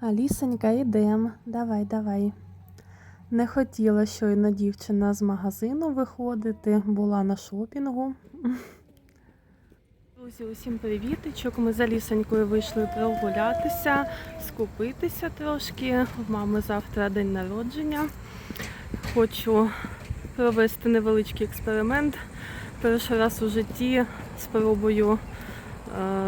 Алісонька, йдемо. Давай, давай. Не хотіла щойно дівчина з магазину виходити, була на шопінгу. Друзі, усім привітичок. Ми за лісонькою вийшли прогулятися, скупитися трошки. В мами завтра день народження. Хочу провести невеличкий експеримент. Перший раз у житті спробую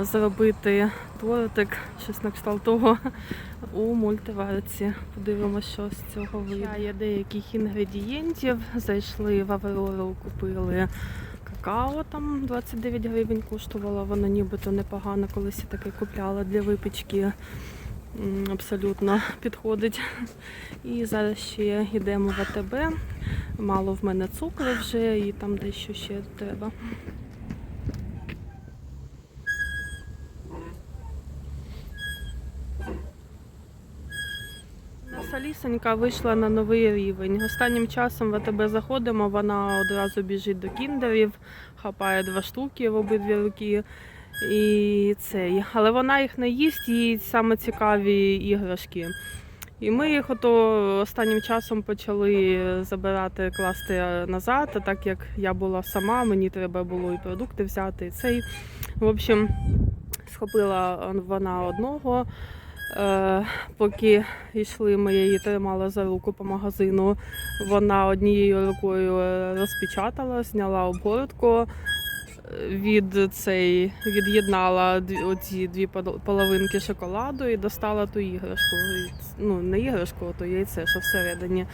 зробити тортик, щось на кшталт того у мультиварці. Подивимося, що з цього вийде. Є деяких інгредієнтів. Зайшли в Аврору, купили какао, там 29 гривень коштувало, воно нібито непогано, колись таке купляла для випічки. Абсолютно підходить. І зараз ще йдемо в АТБ. Мало в мене цукру вже і там дещо ще треба. Наша вийшла на новий рівень. Останнім часом в АТБ заходимо, вона одразу біжить до кіндерів, хапає два штуки в обидві руки. І цей. Але вона їх не їсть, їй саме цікаві іграшки. І ми їх ото останнім часом почали забирати, класти назад, так як я була сама, мені треба було і продукти взяти. І цей. В общем, схопила вона одного. Е, поки йшли, ми її тримала за руку по магазину. Вона однією рукою е, розпечатала, зняла обгортку, е, від цей, від'єднала оці дві половинки шоколаду і достала ту іграшку. Ну, не іграшку, а то яйце, що всередині.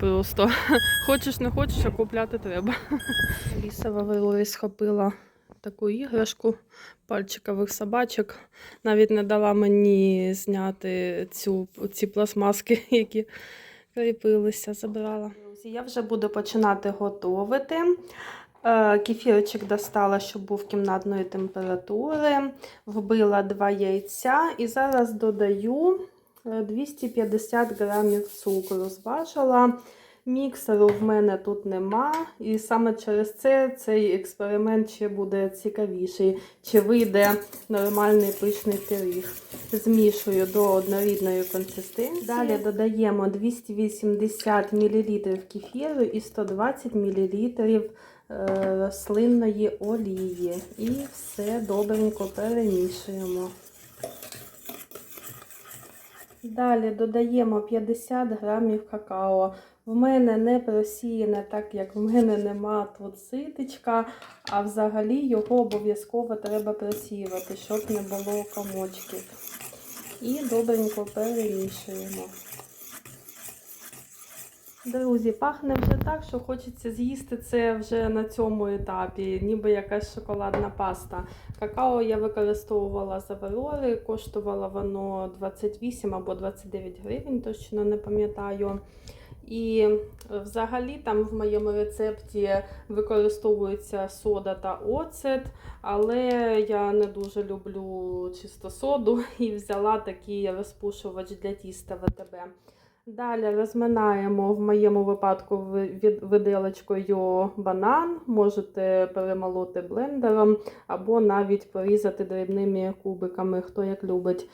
Просто хочеш не хочеш, а купляти треба. Ліса в Аврорі схопила таку іграшку пальчикових собачок. Навіть не дала мені зняти цю, ці пластмаски, які кріпилися, забрала. Друзі, я вже буду починати готувати. Е, Кефірчик достала, щоб був кімнатної температури. Вбила два яйця і зараз додаю е, 250 грамів цукру. Зважила. Міксеру в мене тут нема, і саме через це цей експеримент ще буде цікавіший. Чи вийде нормальний пишний пиріг. Змішую до однорідної консистенції. Далі додаємо 280 мл кефіру і 120 мл рослинної олії. І все добренько перемішуємо. Далі додаємо 50 грамів какао. В мене не просіяне, так як в мене нема тут ситечка, а взагалі його обов'язково треба просіювати, щоб не було комочків. І добренько перемішуємо. Друзі, пахне вже так, що хочеться з'їсти це вже на цьому етапі, ніби якась шоколадна паста. Какао я використовувала з Аврори, коштувало воно 28 або 29 гривень, точно не пам'ятаю. І взагалі там в моєму рецепті використовується сода та оцет, але я не дуже люблю чисто соду і взяла такий розпушувач для тіста ВТБ. Далі розминаємо в моєму випадку виделочкою банан, можете перемолоти блендером або навіть порізати дрібними кубиками, хто як любить.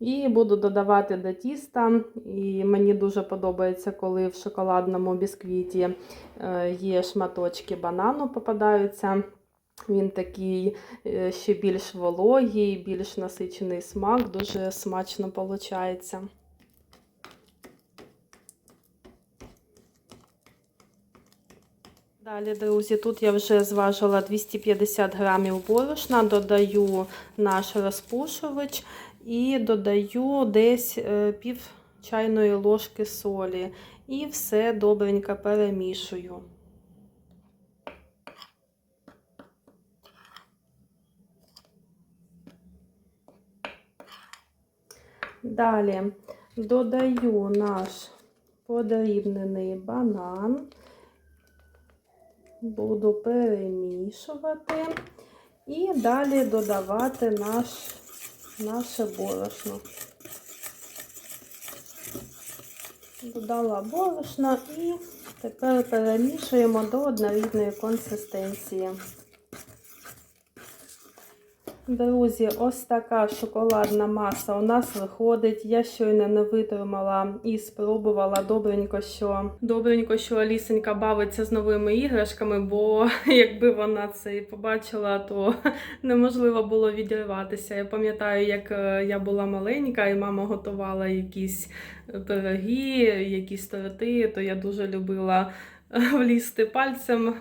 І буду додавати до тіста. І мені дуже подобається, коли в шоколадному бісквіті е, є шматочки банану попадаються. Він такий е, ще більш вологий, більш насичений смак, дуже смачно виходить. Далі, друзі, тут я вже зважила 250 грамів борошна, додаю наш розпушувач і додаю десь е, пів чайної ложки солі. І все добренько перемішую. Далі додаю наш подрібнений банан. Буду перемішувати і далі додавати наш, наше борошно. Додала борошно і тепер перемішуємо до однорідної консистенції. Друзі, ось така шоколадна маса у нас виходить. Я щойно не витримала і спробувала добренько, що добренько, що Алісенька бавиться з новими іграшками, бо якби вона це і побачила, то неможливо було відірватися. Я пам'ятаю, як е, я була маленька, і мама готувала якісь пироги, якісь торти, то я дуже любила влізти пальцем,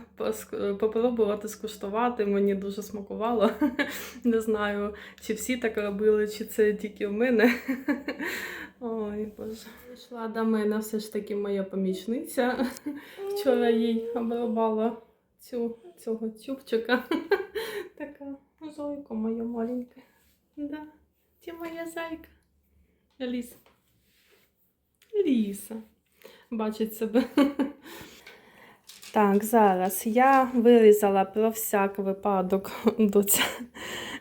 попробувати скуштувати. Мені дуже смакувало. Не знаю, чи всі так робили, чи це тільки в мене. Ой, Боже. Прийшла до мене все ж таки моя помічниця. Вчора їй обрубала цю, цього чубчика. Така зойка моя маленька. Да. Ти моя зайка. Ліса. Ліса. Бачить себе. Так, зараз я вирізала про всяк випадок доця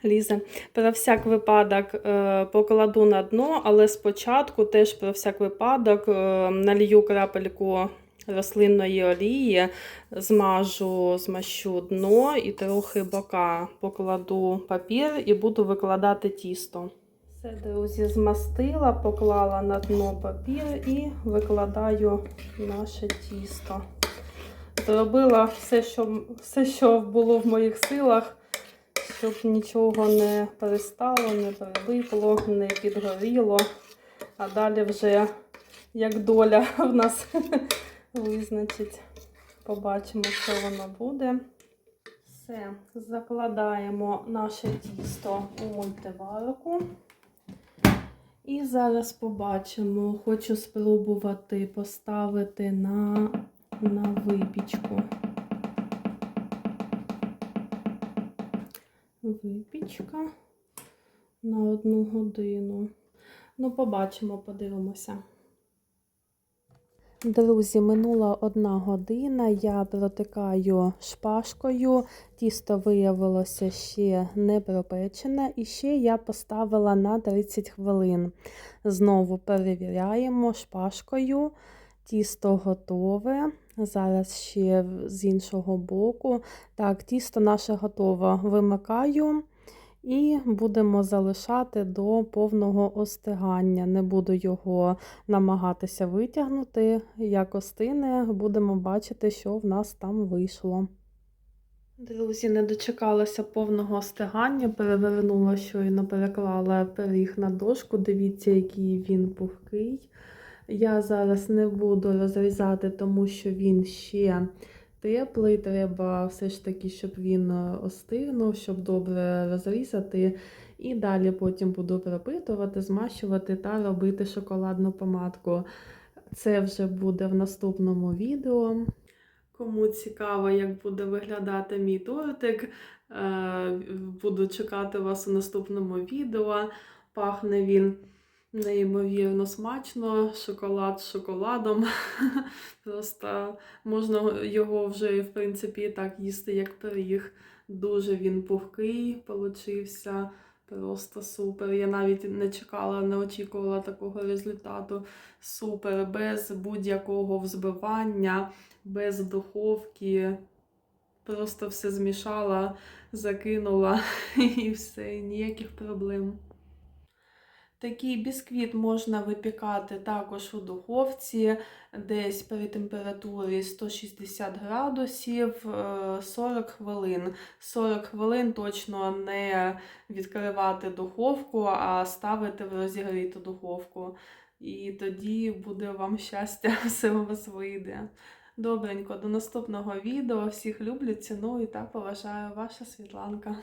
Ліза. Про всяк випадок е, покладу на дно, але спочатку теж про всяк випадок е, налью крапельку рослинної олії, змажу, змащу дно і трохи бока покладу папір і буду викладати тісто. Все, друзі, змастила, поклала на дно папір і викладаю наше тісто. Зробила все, що, все, що було в моїх силах, щоб нічого не перестало, не прилипло, не підгоріло. А далі вже як доля в нас визначить. Побачимо, що воно буде. Все, закладаємо наше тісто у мультиварку. І зараз побачимо, хочу спробувати поставити на, на випічку. Випічка на одну годину. Ну, побачимо, подивимося. Друзі, минула одна година, я протикаю шпажкою, тісто виявилося ще не пропечене, і ще я поставила на 30 хвилин. Знову перевіряємо шпажкою, тісто готове. Зараз ще з іншого боку. Так, тісто наше готове. Вимикаю. І будемо залишати до повного остигання. Не буду його намагатися витягнути. Як остине, будемо бачити, що в нас там вийшло. Друзі, не дочекалася повного остигання, перевернула щойно переклала пиріг на дошку. Дивіться, який він пухкий. Я зараз не буду розрізати, тому що він ще теплий, треба все ж таки, щоб він е, остигнув, щоб добре розрізати. І далі потім буду пропитувати, змащувати та робити шоколадну помадку. Це вже буде в наступному відео. Кому цікаво, як буде виглядати мій тортик, е, буду чекати вас у наступному відео. Пахне він неймовірно смачно, шоколад з шоколадом. Просто можна його вже, в принципі, так їсти, як пиріг. Дуже він пухкий получився. Просто супер. Я навіть не чекала, не очікувала такого результату. Супер, без будь-якого взбивання, без духовки. Просто все змішала, закинула і все, ніяких проблем. Такий бісквіт можна випікати також у духовці, десь при температурі 160 градусів е, 40 хвилин. 40 хвилин точно не відкривати духовку, а ставити в розігріту духовку. І тоді буде вам щастя, все у вас вийде. Добренько, до наступного відео. Всіх люблю, ціную та поважаю ваша Світланка.